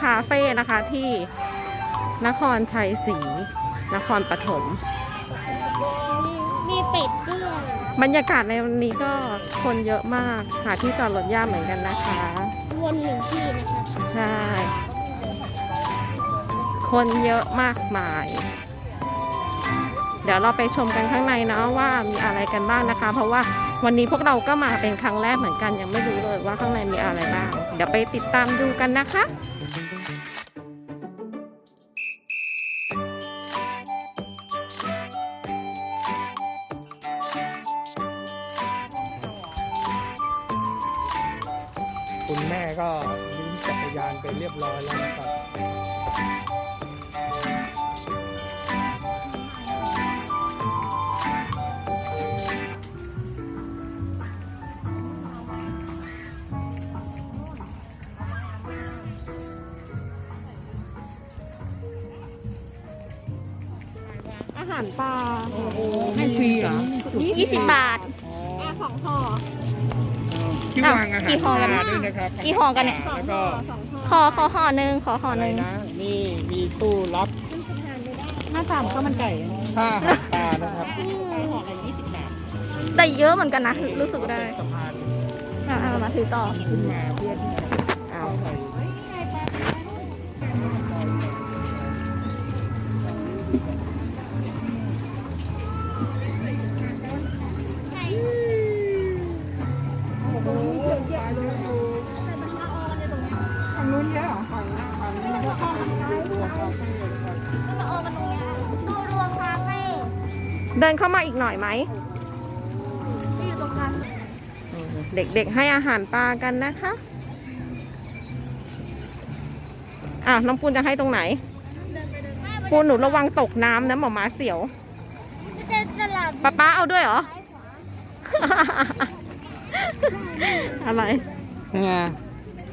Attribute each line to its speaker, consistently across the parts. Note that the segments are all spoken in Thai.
Speaker 1: คาเฟ่นะคะที่นครชัยศรีนครปฐม
Speaker 2: มีเป็ดด้วย
Speaker 1: บรรยากาศในวันนี้ก็คนเยอะมาก หาที่จอดรถยากเหมือนกันนะคะ
Speaker 2: วนหนึ่งที่นะคะ
Speaker 1: ใช่คนเยอะมากมาย เดี๋ยวเราไปชมกันข้างในนะว่ามีอะไรกันบ้างนะคะ เพราะว่าวันนี้พวกเราก็มาเป็นครั้งแรกเหมือนกันยังไม่รู้เลยว่าข้างในมีอะไรบ้าง เดี๋ยวไปติดตามดูกันนะคะ หารปลา
Speaker 3: ให้ฟรีเหรอ
Speaker 2: ยี่สิบบาท
Speaker 1: ปลาสองห่อ
Speaker 3: ที่
Speaker 2: อ้าว
Speaker 3: วางอาหาร
Speaker 2: กี่ห่อกัน
Speaker 3: ปลาด้วยนะครับ
Speaker 2: กี่ห่อกันเนี่ย
Speaker 3: แล้วก็
Speaker 2: ขอขอห่อหนึ่งขอห่อ
Speaker 3: อะ
Speaker 2: ห
Speaker 3: ไร
Speaker 2: นึ่ง
Speaker 3: นะนี่มีตู้รับ
Speaker 1: หน้าตามข้าวมันไก่
Speaker 3: ค่าอาหารปลานะครับ
Speaker 2: อืม
Speaker 1: ห่อละยี่สิบบาท
Speaker 2: แต่เยอะเหมือนกันนะรู้สึกได้
Speaker 3: สะพาน
Speaker 2: อะเอามาถือต่อ
Speaker 3: ขึ้นมาเพื่อที่จะเข้าไป เดิ
Speaker 1: นเข้ามาอีกหน่อยไหม
Speaker 2: ที่อยู่ตรงกลาง
Speaker 1: อืมเด็กๆให้อาหารปลากันนะคะอะน้องปูนจะให้ตรงไหน ปูนหนูระวังตกน้ำนะหมอม้าเสียว
Speaker 2: จะสลับ
Speaker 1: ป้าป้าเอาด้วยเหรอ อะไร
Speaker 3: ไง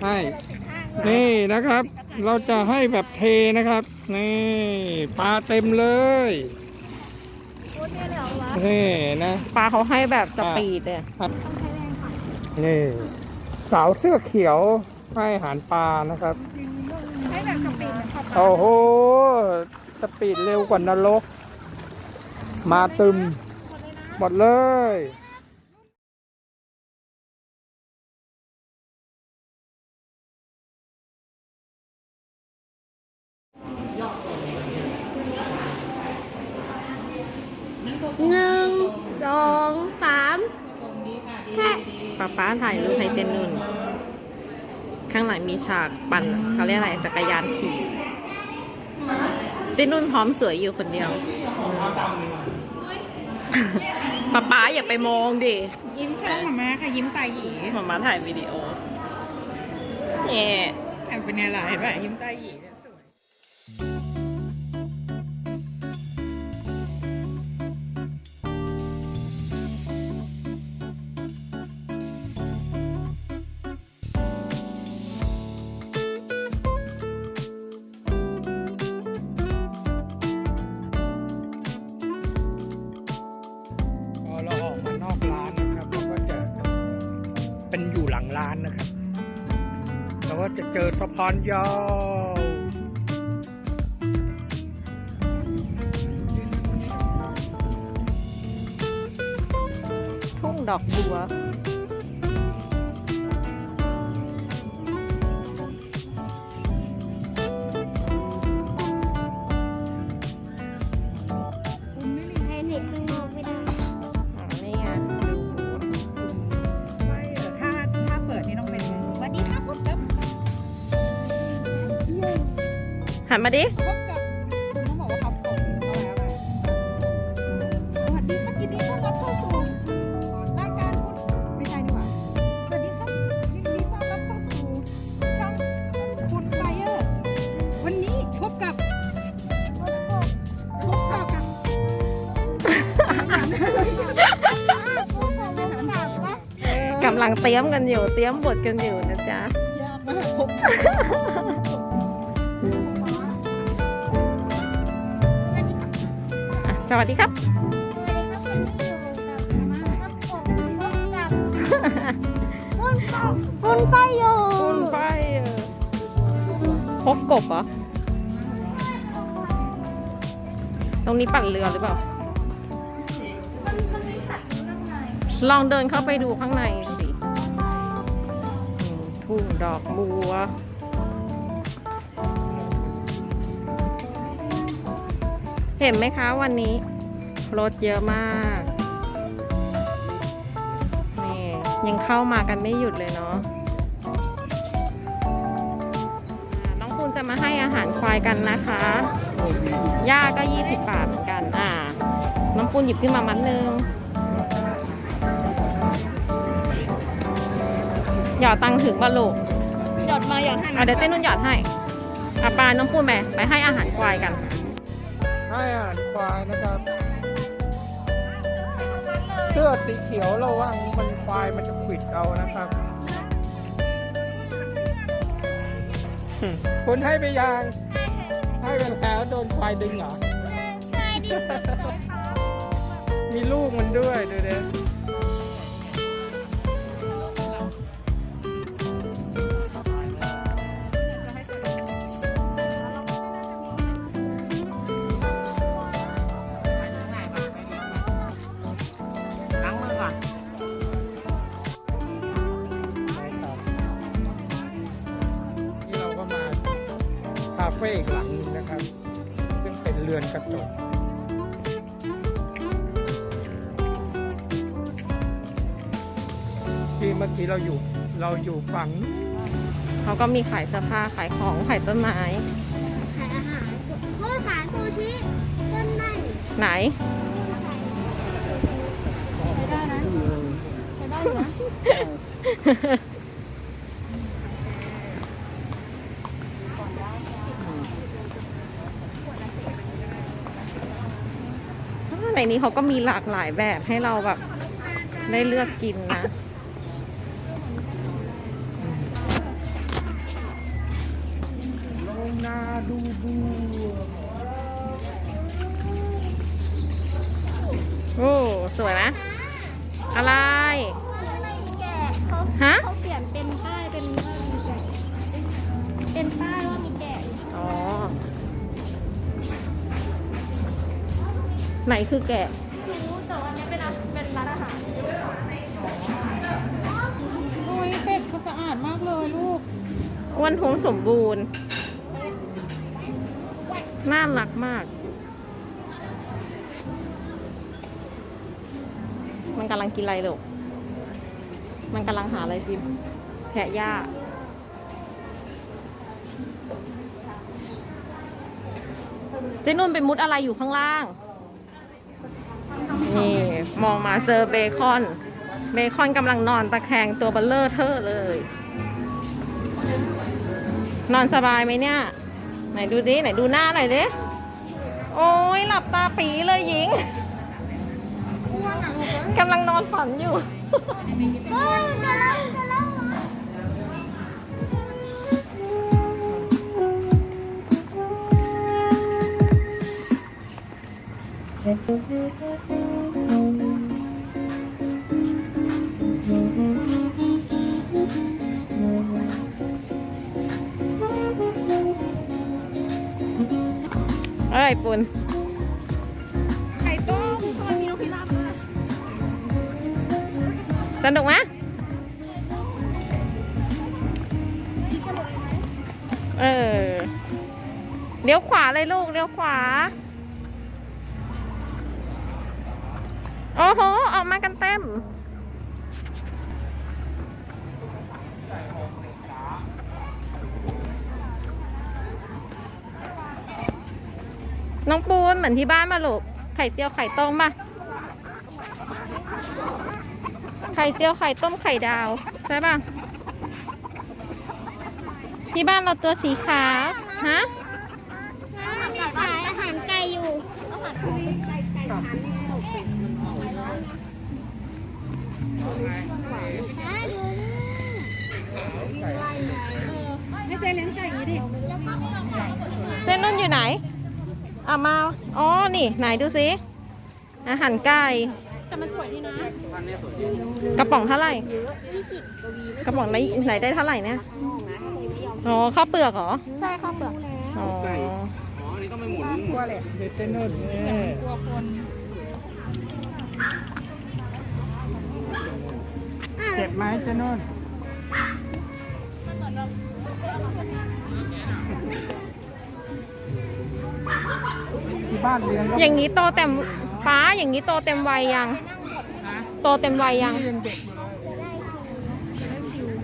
Speaker 3: ให้นี่นะครับ เราจะให้แบบเทนะครับ นี่ปลาเต็มเลย นี่นะ
Speaker 1: ปลาเขาให้แบบสปีดเลย
Speaker 3: นี่สาวเสื้อเขียวให้อาหารปลานะครับ
Speaker 1: ให้แบบสปีด
Speaker 3: โอ้โหสปีดเร็วกว่านรก มาตึมหมดเลย
Speaker 2: หนึ่งสองสามแค่
Speaker 1: ป้าป้าถ่ายรูปให้เจนนุ่น ข้างหลังมีฉากปั่นเขาเรียกอะไรจักรยานขี่เจนนุ่นพร้อมสวยอยู่คนเดียวป้าป้าอย่าไปมองดิ
Speaker 4: ยิ้มต้องมาม่าค่ะยิ้มตาหยี
Speaker 1: หมามาถ่ายวิดีโอเนี่ย
Speaker 4: อะเป็นไงล่ะเห็นป่ะยิ้มตาหยี สะ
Speaker 3: พานยาว
Speaker 1: ทุ่งดอกบัว
Speaker 2: หันมา
Speaker 4: ดิพบกับคุณต้องบอกว่าครับผมเอาแล้วแหละสวัสดีครับยินดีต้อนรับเข้าสู่รายการคุณไม่ใช่ดีกว่าสวัสดีครับยินดีต้อนรับเข้าสู่ช่องคุณไฟเออร์วันนี้พบกับพบกับกับ
Speaker 1: กำลังเตรียมกันอยู่เตรียมบทกันอยู่นะจ๊ะ
Speaker 4: ยากมากพบ
Speaker 1: สวัสดีครับ
Speaker 2: คุณไฟอยู่
Speaker 1: คุณไฟเออโหคกกบเหรอ ตรงนี้ปั่นเรือหรือเปล่า ลองเดินเข้าไปดูข้างในสิอืมทุ่งดอกบัว เห็นไหมคะวันนี้ รถเยอะมากนี่ยังเข้ามากันไม่หยุดเลยเนาะอ่าน้องคุณจะมาให้อาหารควายกันนะคะหญ้าก็20บาทเหมือนกันอ่าน้องปูนหยิบขึ้นมามัดหนึ่งหยอดตังค์ถึงบาลูก
Speaker 2: หยอดมาหยอดให้
Speaker 1: อะเดี๋ยวเจ้นุ่นหยอดให้อะปาน้องปูนไปไปให้อาหารควายกัน
Speaker 3: ให้อาหารควายนะครับเสื้อสีเขียวระวังมันควายมันจะขวิดเอานะครับหึคุณให้ไปยัง ให้ไปแล้วโดนควายดึงเหรอ
Speaker 2: ใช่ดิ
Speaker 3: มีลูกมันด้วยดูเด้ ที่เมื่อกี้เราอยู่เราอยู่ฝั่ง
Speaker 1: เขาก็มีขายเสื้อผ้าขายของขายต้นไม้
Speaker 2: ขายอาหารเขามาขายซูชิต้นไม้
Speaker 1: ไหน
Speaker 2: ได้นะได้อยู่นะ
Speaker 1: ในนี้เขาก็มีหลากหลายแบบให้เราแบบได้เลือกกินนะ โอ้ สวยไหมอะไร
Speaker 2: แกะเขา
Speaker 1: ฮะ
Speaker 2: เขาเปลี่ยนเป็นป้ายเป็นว่ามีแกะเป็นป้ายว่ามีแกะอยู่
Speaker 1: อ๋อ ไหนคือแกะ
Speaker 2: ไม่รู้แต่วันนี้เป็นร้านเป็นร้านอาหาร
Speaker 4: โอ้ยเป็ดเขาสะอาดมากเลยลูก
Speaker 1: อ้วนท้วมสมบูรณ์ น่ารักมาก มันกำลังกินอะไรลูกมันกำลังหาอะไรกิน แพะหญ้าเจนุ่นไปมุดอะไรอยู่ข้างล่าง นี่ มองมาเจอเบคอน เบคอนกำลังนอนตะแคงตัวเบลเลอร์เทอร์เลย นอนสบายไหมเนี่ย ไหนดูดิไหนดูหน้าหน่อยดิโอ้ยหลับตาปีเลยหญิงกำลังนอนฝันอยู่
Speaker 2: เก่
Speaker 1: ปุน
Speaker 2: ไข่ต้มทอดมีนกพิราบด้วย
Speaker 1: สนุกไหมเออเลี้ยวขวาเลยลูกเลี้ยวขวา โอ้โห ออกมากันเต็ม น้องปูนเหมือนที่บ้านมาลูกไข่เจียวไข่ต้มมาไข่เจียวไข่ต้มไข่ดาว ใช่ป่ะที่บ้านเราตัวสีขาวฮะ
Speaker 2: มีขายอาหารไก่อยู่ไก่ไก่ไก่ทานแน่หรอเป็ดนะ
Speaker 4: ไม่ใจเลี้ยงไก่อย่างนี้ดิ
Speaker 1: เส้นนุ่นอยู่ไหน อะมา อ๋อ นี่ ไหนดูสิ อาหารไก่
Speaker 4: แต่มันสวยดีนะ
Speaker 1: กระป๋องเท่าไหร่
Speaker 2: ยี่สิบ
Speaker 1: กระป๋องไหนไหนได้เท่าไหร่เนี่ย
Speaker 2: ย
Speaker 1: อ๋อ ข้าวเปลือกเหรอ
Speaker 2: ใช่ข้าวเปลือก
Speaker 1: อ๋อ
Speaker 3: อ๋ออันนี้ต้องไปหมุนกลัวเลยเต้นนู่นนี่
Speaker 4: กลัวคน
Speaker 3: เจ็บไหมเจ้านุ่น ที่บ้านเรียนก็
Speaker 1: อย่างนี้โตเต็มฟ้าอย่างนี้โตเต็มวัยยัง
Speaker 3: นะ
Speaker 1: โตเต็มวัยยัง
Speaker 3: นี่ยังเด็กอยู่เลย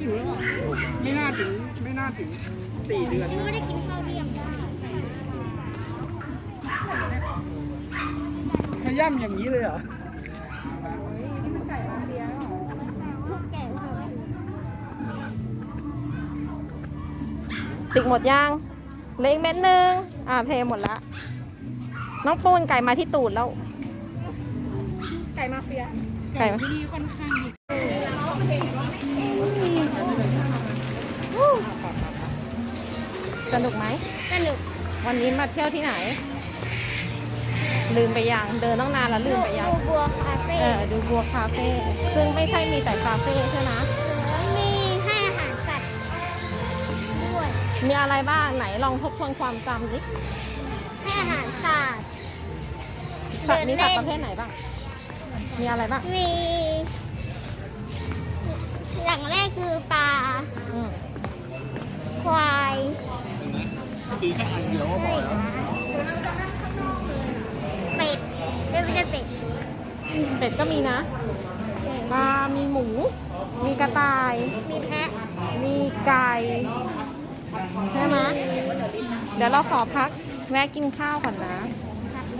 Speaker 3: หิวแล้วเหรอไม่น่าถึงไม่น่าถึงสี่เดือน
Speaker 2: ไม่ได้กินข้าวเที่ยง
Speaker 3: ขย่ำอย่างนี้เลยเหรอ
Speaker 2: ทุกแก่ค่ะ
Speaker 1: ติกหมดยังเหลยอีกเม็ดนึง อ่าเทหมดละ น้องปูนไก่มาที่ตูดแล้ว
Speaker 4: ไก่มาเฟีย
Speaker 1: ไก่มา
Speaker 4: ที่นี่ค่อนข้างดี
Speaker 1: สนุกไหม
Speaker 2: สนุก
Speaker 1: วันนี้มาเที่ยวที่ไหน ลืมไปยัง เดินต้องนานแล้วลืมไปยัง
Speaker 2: ดูบัวคาเฟ่
Speaker 1: เออ ดูบัวคาเฟ่ ซึ่งไม่ใช่มีแต่คาเฟ่ใช่ไหม
Speaker 2: มี
Speaker 1: มีอะไรบ้างไหนลองทบทวนความจำดิ
Speaker 2: ให้อาหารสัตว์
Speaker 1: สัตว์มีสัตว์
Speaker 2: เดิ
Speaker 1: ป
Speaker 2: น
Speaker 1: ระ
Speaker 2: เล่น
Speaker 1: เภทไหนบ้าง มีอะไรบ้าง
Speaker 2: มี อย่างแรกคือปลา
Speaker 1: อืม
Speaker 2: ควาย
Speaker 3: คือแค่อันเดียวก็พอแล้ว
Speaker 2: เป็ดเอ้ยไม่ใช่เป็ด
Speaker 1: เป็ดก็มีนะปลามีหมู มีกระต่าย
Speaker 2: มีแพะ
Speaker 1: มีไก่ ใช่ไหมเดี๋ยวเราขอพักแวะกินข้าวก่อนนะ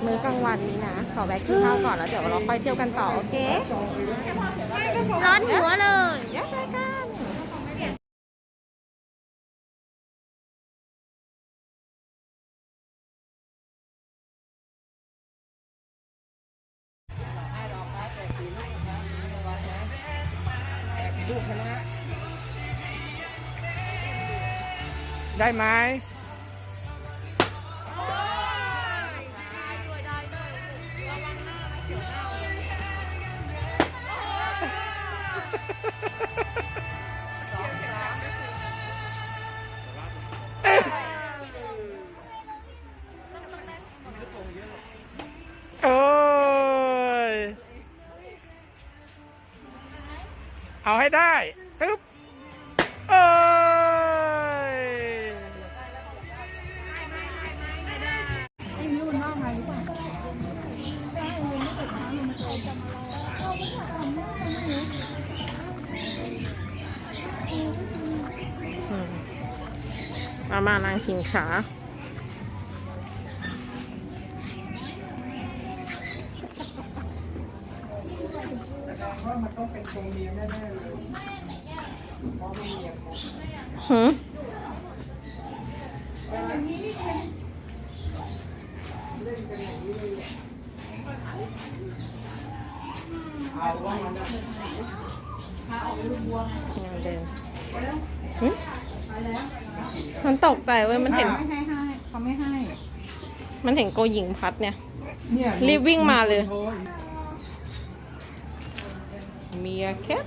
Speaker 1: มื้อกลางวันนี้นะ ขอแวะกินข้าวก่อนแล้วเดี๋ยวเราค่อยเที่ยวกันต่อโอเค
Speaker 2: ร้อนหัวเลย
Speaker 3: ได้ไหม
Speaker 1: ขิงขา
Speaker 3: ว่ามันต้องเป็นตรงนี้แลยเพราะไม่มีอย่างของ
Speaker 1: หืม
Speaker 3: เอาว่า มันจะ
Speaker 1: เดินหึมันตกใจเว้ยมันเห็น
Speaker 4: ไม่ให้ให้เขาไม่ให้
Speaker 1: มันเห็นโกหญิงพัดเนี่ย
Speaker 3: เนี่ย
Speaker 1: รีบวิ่งมาเลย
Speaker 3: โอ้
Speaker 1: เมียแคท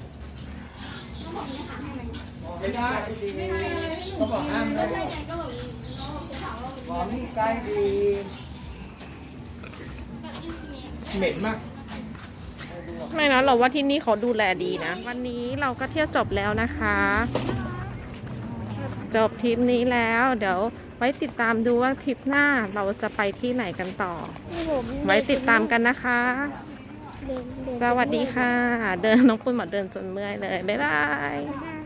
Speaker 3: ไม่ได้ดีเขาบอกห้ามได้หอมนี่ใกล้ดีเหม็นมาก
Speaker 1: ไม่นะเราว่าที่นี่เขาดูแลดีนะ วันนี้เราก็เที่ยวจบแล้วนะคะ จบทริปนี้แล้ว เดี๋ยวไว้ติดตามดูว่าทริปหน้าเราจะไปที่ไหนกันต่อ
Speaker 2: นี่ผม
Speaker 1: ไว้ติดตามกันนะคะ
Speaker 2: เดินเดิน
Speaker 1: สวัสดีค่ะ เดินน้องปุ้ยหมอเดินจนเมื่อยเลย บ๊ายบาย
Speaker 2: บ๊ายบาย